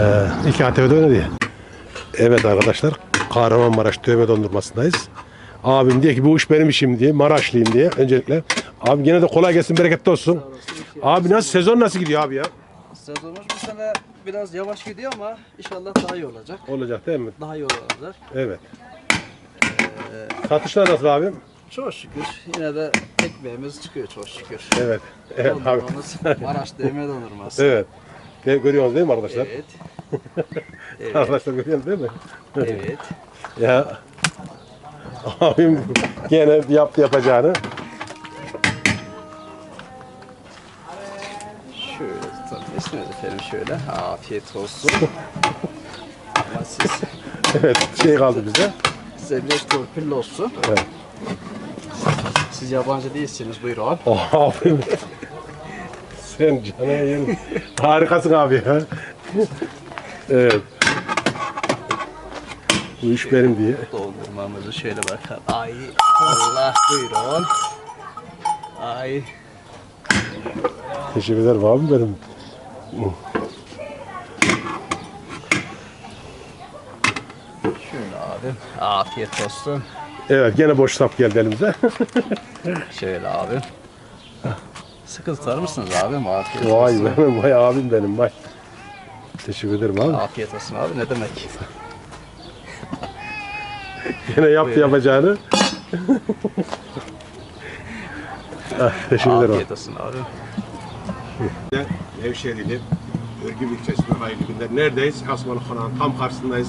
Ee, iki ATV'de oynadı. Evet arkadaşlar. Kahramanmaraş dövme dondurmasındayız. Abim diyor ki bu iş benim işim diye. Maraşlıyım diye. Öncelikle. Abi gene de kolay gelsin bereketli olsun. Abi nasıl sezon nasıl gidiyor abi ya? Sezonumuz bu sene biraz yavaş gidiyor ama inşallah daha iyi olacak. Olacak değil mi? Daha iyi olacak. Evet. Satışlar nasıl abim? Çok şükür yine de ekmeğimiz çıkıyor çok şükür. Evet. Evet abi. Dondurmamız Maraş değme dondurması. Evet. Gör- Görüyorsunuz değil mi arkadaşlar? Evet. Evet. Arkadaşlar görüyorsunuz değil mi? evet. Ya abim gene yaptı yapacağını. Şöyle tutalım. İsminiz efendim şöyle. Afiyet olsun. Ama siz Evet şey kaldı bize. size biraz torpilli olsun. Evet. Siz yabancı değilsiniz buyurun. Oh, abim. Sen yerim. Harikasın abi ya. evet. Bu iş benim diye. Dondurmamızı şöyle bakalım. Ay Allah buyurun. Ay. Teşekkür ederim abim benim. Şöyle abi. Afiyet olsun. Evet gene boş sap geldi elimize. Şöyle abi. Sıkı tutar mısınız abi? Afiyet vay olsun. benim vay abim benim vay. Teşekkür ederim abi. Afiyet olsun abi ne demek? Gene yaptı Buyurun. yapacağını. ah, teşekkür ederim. Afiyet olsun abi. Nevşehirli, Örgü ilçesinde hayırlı günler. Neredeyiz? Osmanlı Konağı'nın tam karşısındayız.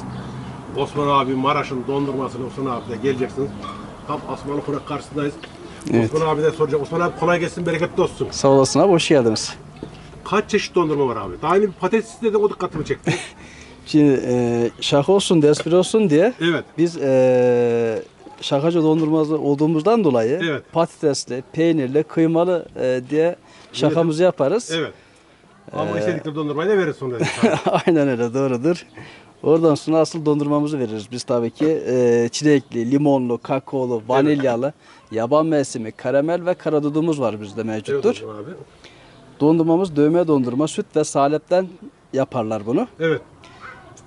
Osman abi Maraş'ın dondurmasını Osman abi de geleceksiniz. Tam Osmanlı Konak karşısındayız. Evet. Osman abi de soracak. Osman abi kolay gelsin, bereketli olsun. Sağ olasın abi hoş geldiniz. Kaç çeşit dondurma var abi? Daha yeni bir patates dedim o dikkatimi çekti. Şimdi e, şaka olsun, espri olsun diye evet. biz e, şakacı dondurmacı olduğumuzdan dolayı Evet. patatesli, peynirli, kıymalı e, diye şakamızı yaparız. Evet. Ama Ee, istedikleri dondurmayı da verir sonra. Aynen öyle doğrudur. Oradan sonra asıl dondurmamızı veririz biz tabii ki. E, çilekli, limonlu, kakaolu, vanilyalı, yaban mevsimi, karamel ve karadudumuz var bizde evet mevcuttur. Osman abi. Dondurmamız dövme dondurma, süt ve salepten yaparlar bunu. Evet.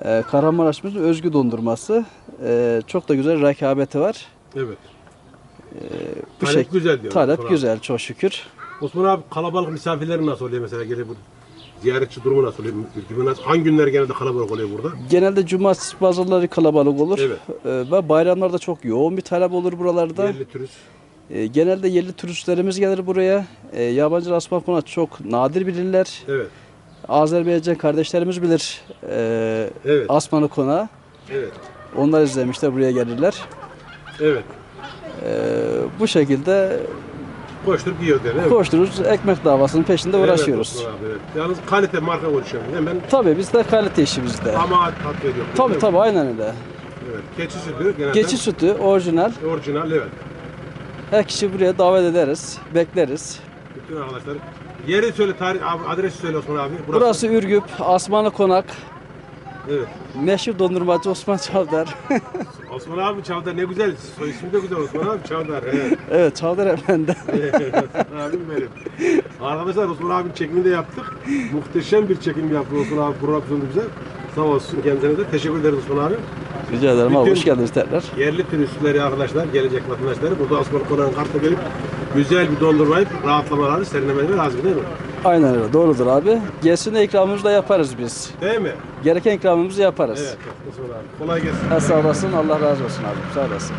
E, Kahramanmaraş'ımızın özgü dondurması. E, çok da güzel rekabeti var. Evet. Bu Talep şek- güzel diyor. Talep Osman abi. güzel çok şükür. Osman abi kalabalık misafirlerin nasıl oluyor mesela gelip bu ziyaretçi durumu nasıl oluyor? Nasıl? Hangi günler genelde kalabalık oluyor burada? Genelde cumartesi pazarları kalabalık olur. Evet. E, ve bayramlarda çok yoğun bir talep olur buralarda. Yerli turist. E, genelde yerli turistlerimiz gelir buraya. E, yabancı rasman konak çok nadir bilirler. Evet. Azerbaycan kardeşlerimiz bilir e, Evet. Asmanı konağı. Evet. Onlar izlemişler buraya gelirler. Evet. E, bu şekilde Koşturup yiyoruz yani. Evet. koştururuz. Ekmek davasının peşinde uğraşıyoruz. Evet, Osman abi, evet. Yalnız kalite marka konuşuyorum. Hemen Tabii biz de kalite işi bizde. ama tat veriyor. Tabii tabii aynen öyle. Evet. Keçi sütü genelde. Geçi sütü orijinal. Orijinal evet. Her kişi buraya davet ederiz. Bekleriz. Bütün arkadaşlar. Yeri söyle, tarih, adresi söyle Osman abi. Burası Ürgüp, Asmanlı Konak. Evet. Meşhur dondurmacı Osman Çavdar. Osman abi Çavdar ne güzel. Soy ismi de güzel Osman abi Çavdar. Evet. evet Çavdar Efendi. Osman abim benim. Arkadaşlar Osman abinin çekimini de yaptık. Muhteşem bir çekim yaptı Osman abi programı bize. Sağ olsun kendisine de. Teşekkür ederiz Osman abi. Rica ederim abi hoş geldiniz tekrar. Yerli turistleri arkadaşlar, gelecek vatandaşları burada Osmanlı Konağı'nın kartına gelip güzel bir dondurmayı rahatlamaları, serinlemeleri lazım değil mi? Aynen öyle doğrudur abi. Gelsin de ikramımızı da yaparız biz. Değil mi? Gereken ikramımızı yaparız. Evet. Kolay gelsin. Sağ olasın Allah razı olsun abi sağ olasın.